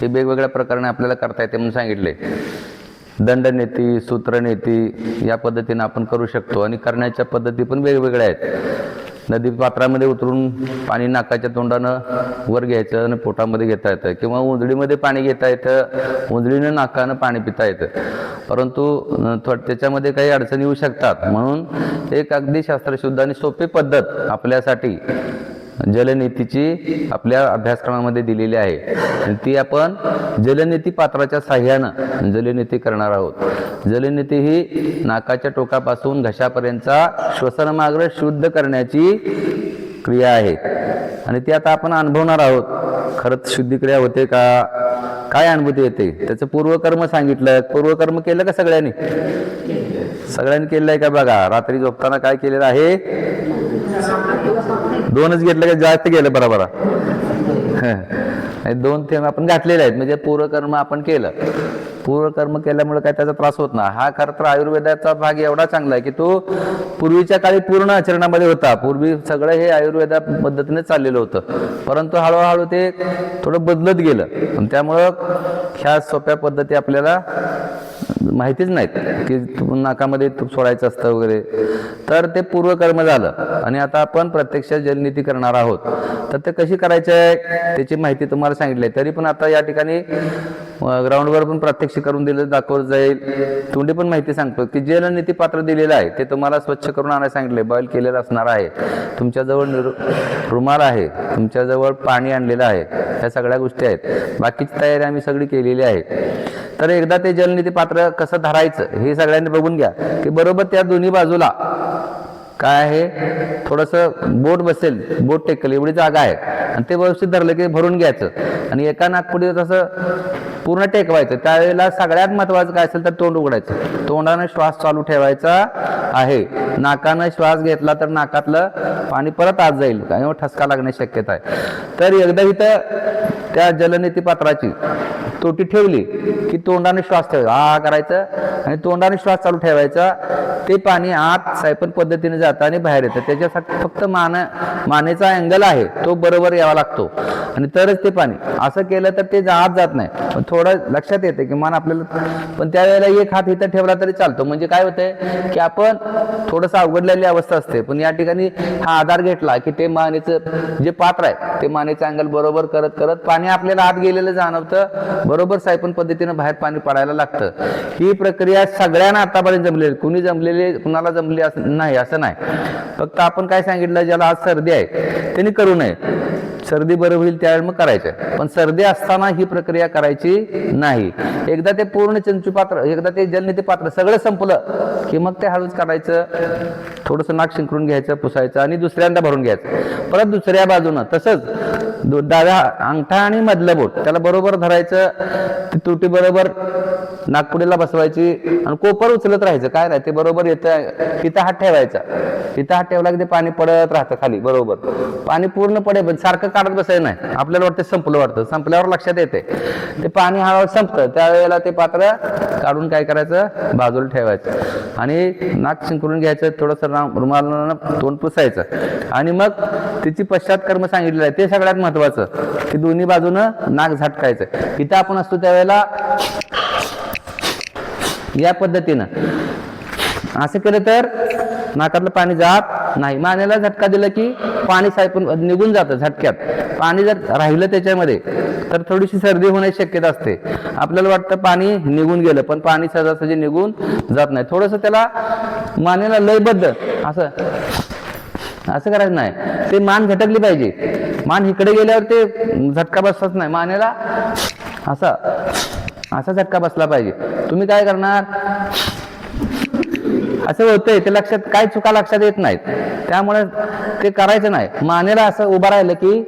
हे वेगवेगळ्या प्रकाराने आपल्याला करता येते म्हणून सांगितले. दंडनेती सूत्रनेती या पद्धतीने आपण करू शकतो आणि करण्याच्या पद्धती पण वेगवेगळ्या आहेत. नदी पात्रामध्ये उतरून पाणी नाकाच्या तोंडानं वर घ्यायचं आणि पोटामध्ये घेता येतं किंवा उंजळीमध्ये पाणी घेता येतं उंजळीनं नाकानं पाणी पिता येतं. परंतु थोड त्याच्यामध्ये काही अडचणी येऊ शकतात. म्हणून एक अगदी शास्त्रशुद्ध आणि सोपी पद्धत आपल्यासाठी जलनीतीची आपल्या अभ्यासक्रमामध्ये दिलेली आहे. आणि ती आपण जलनीती पात्राच्या साह्यानं जलनीती करणार आहोत. जलनीती ही नाकाच्या टोकापासून घशापर्यंतचा श्वसनमार्ग शुद्ध करण्याची क्रिया आहे. आणि ती आता आपण अनुभवणार आहोत. खरंच शुद्धिक्रिया होते का? काय अनुभूती येते? त्याचं पूर्वकर्म सांगितलं. पूर्वकर्म केलं का सगळ्यांनी? सगळ्यांनी केलं आहे का बघा? रात्री झोपताना काय केलेलं आहे? दोनच घेतलं का जास्त गेलं बरोबर हे. दोन थेंब आपण घातलेले आहेत. म्हणजे पूर्वकर्म आपण केलं. पूर्वकर्म केल्यामुळे काय त्याचा त्रास होत नाही. हा खरं तर आयुर्वेदाचा भाग एवढा चांगला आहे की तो पूर्वीच्या काळी पूर्ण आचरणामध्ये होता. पूर्वी सगळं हे आयुर्वेदा पद्धतीने चाललेलं होतं. परंतु हळूहळू ते थोडं बदलत गेलं. त्यामुळं ह्या सोप्या पद्धती आपल्याला माहितीच नाहीत की नाकामध्ये तूप सोडायचं असतं वगैरे. तर ते पूर्वकर्म झालं आणि आता आपण प्रत्यक्ष जलनीती करणार आहोत. तर ते कशी करायची आहे त्याची माहिती तुम्हाला सांगितली आहे. तरी पण आता या ठिकाणी ग्राउंडवर पण प्रत्यक्ष करून दिलं दाखवलं जाईल. तोंडी पण माहिती सांगतो की जलनीती पात्र दिलेलं आहे ते तुम्हाला स्वच्छ करून आणायला सांगितले बॉईल केलेलं असणार आहे. तुमच्याजवळ रुमाल आहे. तुमच्याजवळ पाणी आणलेलं आहे. ह्या सगळ्या गोष्टी आहेत. बाकीची तयारी आम्ही सगळी केलेली आहे. तर एकदा ते जलनिधी पात्र कसं धरायचं हे सगळ्यांनी बघून घ्या. की बरोबर त्या दोन्ही बाजूला काय आहे? थोडंसं बोट बसेल बोट टेकल एवढी जागा आहे. आणि ते व्यवस्थित धरलं की भरून घ्यायचं. आणि एका नागपुडीचं तसं पूर्ण टेकवायचं. त्यावेळेला सगळ्यात महत्वाचं काय असेल तर तोंड उघडायचं. तोंडाने श्वास चालू ठेवायचा आहे. नाकानं श्वास घेतला तर नाकातलं पाणी परत आत जाईल. किंवा ठसका लागण्याची शक्यता आहे. तर एकदा इथं त्या जलनीती पात्राची तोटी ठेवली की तोंडाने श्वास ठेवायचा. हा करायचं आणि तोंडाने श्वास चालू ठेवायचा. ते पाणी आत सायपन पद्धतीने जातं आणि बाहेर येतं. त्याच्यासाठी फक्त मान मानेचा अँगल आहे तो बरोबर यावा लागतो. आणि तरच ते पाणी. असं केलं तर ते आत जात नाही. पण थोडं लक्षात येतं की मान आपल्याला पण त्यावेळेला एक हात इथं ठेवला तरी चालतो. म्हणजे काय होतंय की आपण थोडंसं अवघडलेली अवस्था असते. पण या ठिकाणी हा आधार घेतला की ते मानेचं जे पात्र आहे ते मानेचं अँगल बरोबर करत करत पाणी आपल्याला आत गेलेलं जाणवतं. बरोबर सायपन पद्धतीनं बाहेर पाणी पडायला लागतं. ही प्रक्रिया सगळ्यांना आतापर्यंत जमलेली कुणी जमलेली कुणाला जमले असं नाही असं नाही. फक्त आपण काय सांगितलं ज्याला आज सर्दी आहे त्यांनी करू नये. सर्दी बरं होईल त्यावेळी मग करायचं. पण सर्दी असताना ही प्रक्रिया करायची नाही. एकदा ते पूर्ण चंचू पात्र एकदा ते जलनिधी पात्र सगळं संपलं की मग ते हळूच काढायचं थोडंसं नाक शिंकरून घ्यायचं पुसायचं आणि दुसऱ्यांदा भरून घ्यायचं. परत दुसऱ्या बाजूनं तसंच डाव्या अंगठा आणि मधलं बोट. त्याला बरोबर धरायचं तुटी बरोबर नागपुडीला बसवायची आणि कोपर उचलत राहायचं. काय नाही ते बरोबर येतं तिथं हात ठेवायचा. तिथं हात ठेवला की ते पाणी पडत राहतं खाली बरोबर. पाणी पूर्ण पडे पण सारखं काढत बसायचं नाही. आपल्याला वाटतं संपलं वाटतं. संपल्यावर लक्षात येते. ते पाणी हळूहळू संपतं. त्यावेळेला ते पात्र काढून काय करायचं? बाजूला ठेवायचं. आणि नाक शिंकरून घ्यायचं थोडंसं राम- तोंड पुसायचं. आणि मग तिची पश्चात कर्म सांगितलेलं आहे. ते सगळ्यात महत्वाचं. की दोन्ही बाजूनं नाक झटकायचं. इथं आपण असतो त्यावेळेला या पद्धतीनं. असं केलं तर नाकातलं पाणी जात नाही. मानेला झटका दिला की पाणी सायपून निघून जातं झटक्यात. पाणी जर राहिलं त्याच्यामध्ये तर थोडीशी सर्दी होण्याची शक्यता असते. आपल्याला वाटतं पाणी निघून गेलं पण पाणी सहजासहजी निघून जात नाही. थोडंसं त्याला मानेला लयबद्ध असं असं करायचं नाही. ते मान झटकली पाहिजे. मान इकडे गेल्यावर ते झटका बसत नाही. मानेला असा असा झटका बसला पाहिजे. तुम्ही काय करणार? असं होतंय ते लक्षात काय चुका लक्षात येत नाहीत. त्यामुळे ते करायचं नाही. मानेला असं उभं राहिलं की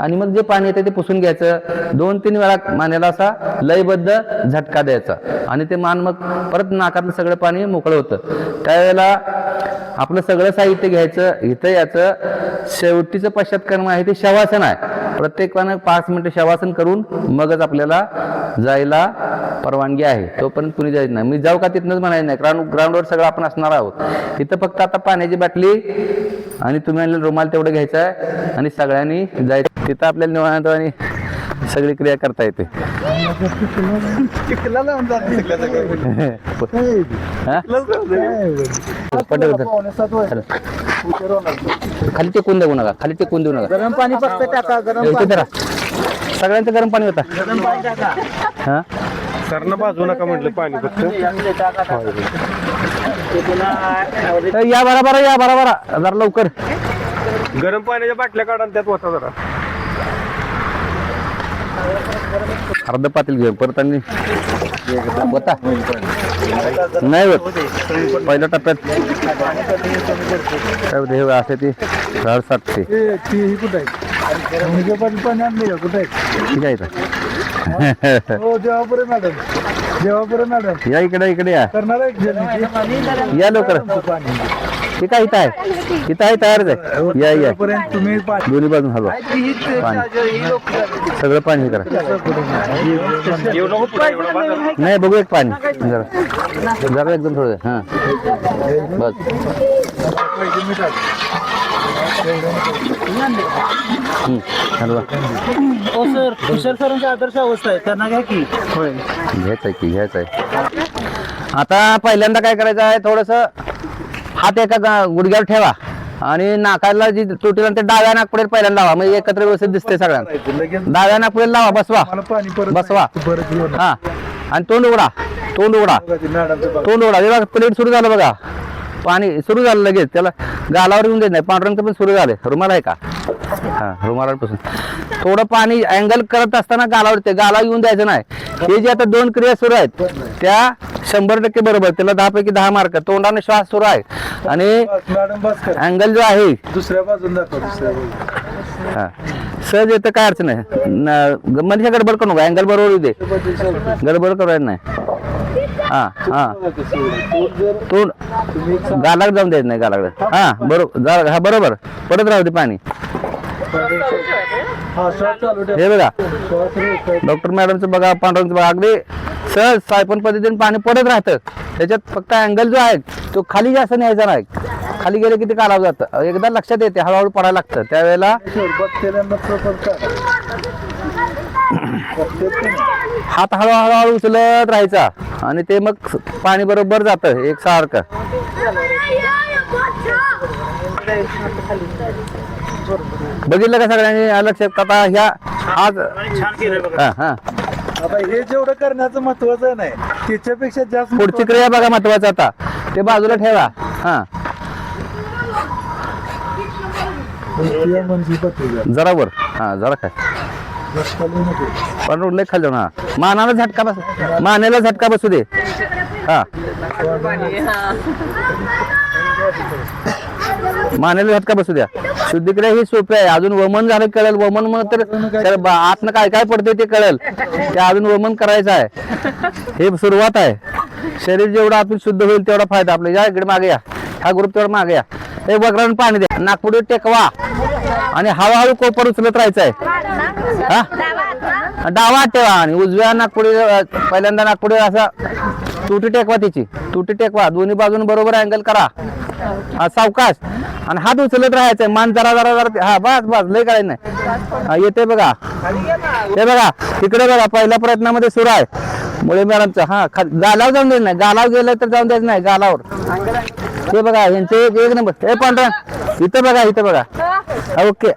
आणि मग जे पाणी येते ते पुसून घ्यायचं. दोन तीन वेळा मानेला असा लयबद्ध झटका द्यायचा. आणि ते मान मग परत नाकातलं सगळं पाणी मोकळं होतं. त्यावेळेला आपलं सगळं साहित्य घ्यायचं इथं याचं शेवटीचं पश्चात्कर्म आहे ते शवासन आहे. प्रत्येकानं पाच मिनिटं शवासन करून मगच आपल्याला जायला परवानगी आहे. तोपर्यंत कुणी जायचं नाही. मी जाऊ का तिथनंच म्हणायचं नाही. ग्राउंड ग्राउंडवर सगळं आपण असणार आहोत. इथं फक्त आता पाण्याची बाटली आणि तुम्ही आणलेलं रुमाल तेवढं घ्यायचं आहे आणि सगळ्यांनी जायचं. तिथं आपल्याला निवांत आणि सगळी क्रिया करता येते. हा? खाली टेकून देऊ नका खाली टेकून देऊ नका. गरम पाणी फक्त टाका गरम धरा सगळ्यांचं गरम पाणी होता. गरम पाणी टाका. हा? सरणं बाजू नका म्हटलं पाणी फक्त. या बरा बरा या बरा बरा. जरा लवकर. गरम पाण्याच्या बाटल्या काढा त्यात होता जरा. अर्ध पातील घेऊ परत आणि होता नाही होत. पहिल्या टप्प्यात. काय होतं, हे असे ती झाड साठते कुठे ठीक आहे? इथं. हो देवापुरे मॅडम. देवापुरे मॅडम. या इकडे इकडे या. करणार? या लवकर. पाणी आहे. इथं आहे इथं आहे तयारच आहे या या. पर्यंत तुम्ही पाणी. दोन्ही बाजून हलवा सगळं पाणी हे करा. नाही बघू एक पाणी. जरा. जरा एकदम थोडं. हां. बस. हो सर. कुशल सरांची आदर्श अवस्था आहे. त्यांना घ्या की. होय. घ्यायचं आहे की घ्यायचं आहे. आता पहिल्यांदा काय करायचं आहे? थोडस हात एका गुडघ्यावर ठेवा. आणि नाकाला जी तुटीला ते डाव्या नागपुडे पहिल्यांदा लावा. म्हणजे एकत्र व्यवस्थित दिसते सगळ्यांना. डाव्या नागपुडे लावा बसवा. बसवा. हा. आणि तोंड उघडा. तोंड उघडा. तोंड उघडा. प्लेट सुरू झालं बघा. पाणी सुरू झालं लगेच. त्याला गालावर येऊन देत नाही. पांढरंग पण सुरू झाले रुमाल आहे का? हा रुमालापासून. थोडं पाणी अँगल करत असताना गालावर ते गाला येऊन द्यायचं नाही. हे जे आता दोन क्रिया सुरू आहेत त्या शंभर टक्के बरोबर. त्याला दहा पैकी दहा मार्क तोंडाने श्वास सुरू आहे. आणि अँगल जो आहे दुसऱ्या बाजून. हा. सहज येतं काय अडचण आहे न- मनुष्य गडबड करू नका. अँगल बरोबर येऊ दे. गडबड करायला नाही. हा हा. तू गालाक जाऊन द्यायचं नाही गालाकडे हा बरोबर हा बरोबर. पडत राहू दे पाणी. हे बघा. डॉक्टर मॅडमचं बघा पांढरंगचं बघा. अगदी सहज सायपन पद्धतीने पाणी पडत राहतं. त्याच्यात फक्त अँगल जो आहे तो खाली जास्त न्यायचा नाही. खाली गेले की ते काढावं जातं. एकदा लक्षात येते हळूहळू पडायला लागतं. त्यावेळेला? हात हळू हळूहळू उचलत राहायचा आणि ते मग पाणी बरोबर जातं एक सारखं. बघितलं का सगळ्यांनी? लक्षात आता ह्या आज हा हा. आता हे जेवढं करण्याचं महत्वाचं नाही त्याच्यापेक्षा जास्त पुढची क्रिया बघा महत्वाचं आता. ते बाजूला ठेवा. हा. म्हणजे पत्रिका. जरा. वर. हा जरा काय जास्त खाली नको. पण उडले खाली जाऊन हा मानाला झटका बस मानेला झटका बसू दे. हा. मानेला झटका बसू द्या. शुद्धीक्रिया ही सोपी आहे. अजून वमन झालं कळेल. वमन मग तर आतनं काय काय पडते ते कळेल. ते अजून वमन करायचं आहे. हे सुरुवात आहे. शरीर जेवढं आपण शुद्ध होईल तेवढा फायदा आपला. या इकडे मागे या. हा ग्रुप तेवढा मागे या. हे वगैरे पाणी द्या. नागपुडी टेकवा. आणि हळूहळू कोपर उचलत राहायचं आहे. हा? डावा ठेवा. आणि उजव्या नागपुडी पहिल्यांदा नागपुडी असा तुटी टेकवा तिची. तुटी टेकवा. दोन्ही बाजून बरोबर अँगल करा. हा, सावकाश. आणि हात उचलत राहायचं मान जरा जरा जरा हा बस बस लय काय नाही. हा, येते बघा. हे बघा तिकडे बघा पहिल्या प्रयत्नामध्ये सुरू आहे मुळे मॅडमचं हा खा गालावर जाऊन द्यायचं नाही. गालावर गेलं तर जाऊन द्यायचं नाही गालावर. हे बघा यांचे एक एक नंबर. हे पांढरा इथं बघा इथं बघा. हा, ओके.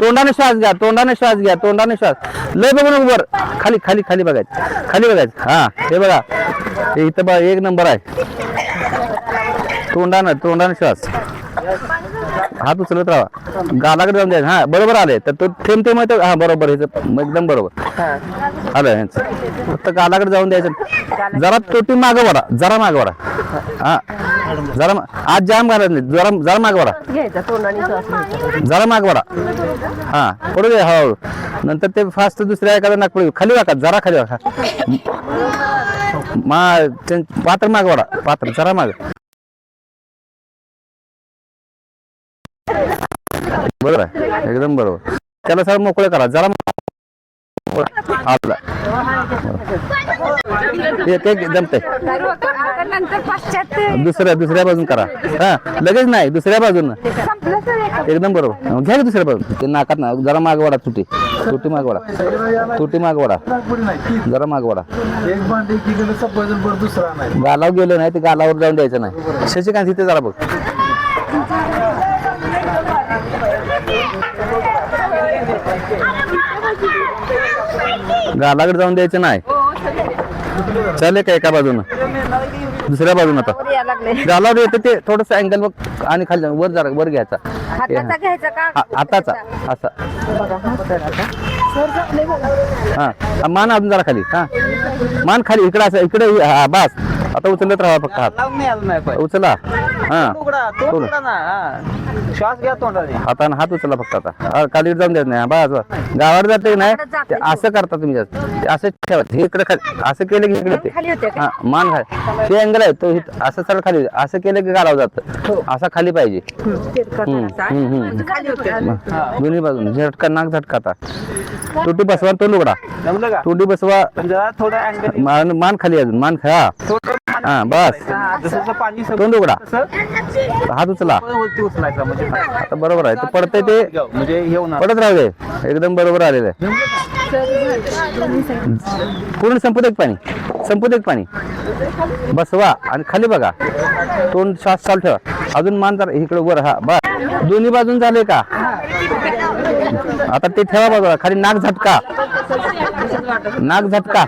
तोंडाने श्वास घ्या तोंडाने श्वास घ्या तोंडाने श्वास. लय बघून वर. खाली खाली खाली बघायचं. खाली बघायचं. हा हे बघा. हे इथं बघा एक नंबर आहे. तोंडानं तोंडानं श्वास. हात उचलत राहा. गालाकडे जाऊन द्यायचं हा बरोबर आले. तर तो थेंब थेंब येतो हा बरोबर. ह्याचं एकदम बरोबर. आलं ह्याचं फक्त गालाकडे जाऊन द्यायचं. जरा तोटी मागं वरा जरा मागं वरा हा. जरा मा- आज जाम घालत नाही. जरा जरा माग वरा घ्यायचा तोंडाने श्वास घ्यायचा जरा माग वरा हा. पडू दे हळूहळू. नंतर ते फास्ट दुसऱ्या एखाद्या नागपुडी खाली वाका. जरा खाली वाका. मा ते- पात्र माग वरा पात्र. जरा माग. बरोबर आहे. एकदम बरोबर. त्याला सर मोकळे करा. जरा आपला एक एक दुसऱ्या दुसऱ्या बाजून करा. हा लगेच नाही दुसऱ्या बाजून. एकदम बरोबर. घ्या दुसऱ्या बाजून. ते नाकात ना जरा मागवाडा तुटी. तुटी मागवाडा तुटी मागवाडा जरा मागवाडा दुसरा गालावर गेलो नाही ते गालावर जाऊन द्यायचं नाही. शशिकांत इथे जरा बघ. गालाकडे जाऊन द्यायचं नाही. चालेल का एका बाजूनं. दुसऱ्या बाजून आता. गालावर येतं ते थोडस अँगल बघ आणि खाली वर जरा वर घ्यायचा. हाताचा घ्यायचा का? हाताचा. असा. बघा हा सर आता. सर जपले बघा. हा. मान अजून जरा खाली. हा. मान खाली इकडे असं इकडे हा बस. आता उचलत राहा फक्त हात. उचला. हा. श्वास घ्या तोंडाने हाताने हात उचला फक्त आता. हा, खाली जाऊन देत नाही. हा, बस गावावर जाते की नाही? ते असं करता तुम्ही जास्त. ते असं ठेवा. हे इकडे खाली असं केलं की इकडे खाली होते ते हा मान खाली. ते अँगल आहे. तो इथं असं सरळ खाली होतं. असं केलं की गालाव जातं. असा खाली पाहिजे. हम्म, हम्म, हम्म. खाली होते. दोन्ही बाजून. झटका नाक झटका आता. तुटी बसवा तोंड उघडा. जमलं का? तुटी बसवा. जरा थोडं अँगल मान मान खाली अजून. मान खा. हा बस. जसं जसं पाणी तोंड उघडा. तसं हात उचला. वरती उचलायचा म्हणजे आता बरोबर आहे. ते पडतंय ते? म्हणजे हे होणार. पडत राहू दे. एकदम बरोबर आलेलं आहे. पूर्ण संपत एक पाणी? संपत एक पाणी? बसवा आणि खाली बघा. तोंड श्वास चालू ठेवा. अजून मान जरा इकडे वर हा बस. दोन्ही बाजून झाले का? आता ते ठेवा बाजूला. खाली नाक झटका. नाक झटका.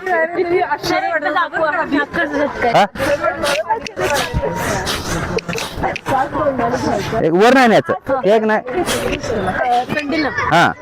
हा? एक वर नाही न्यायचं. एक नाही. हा.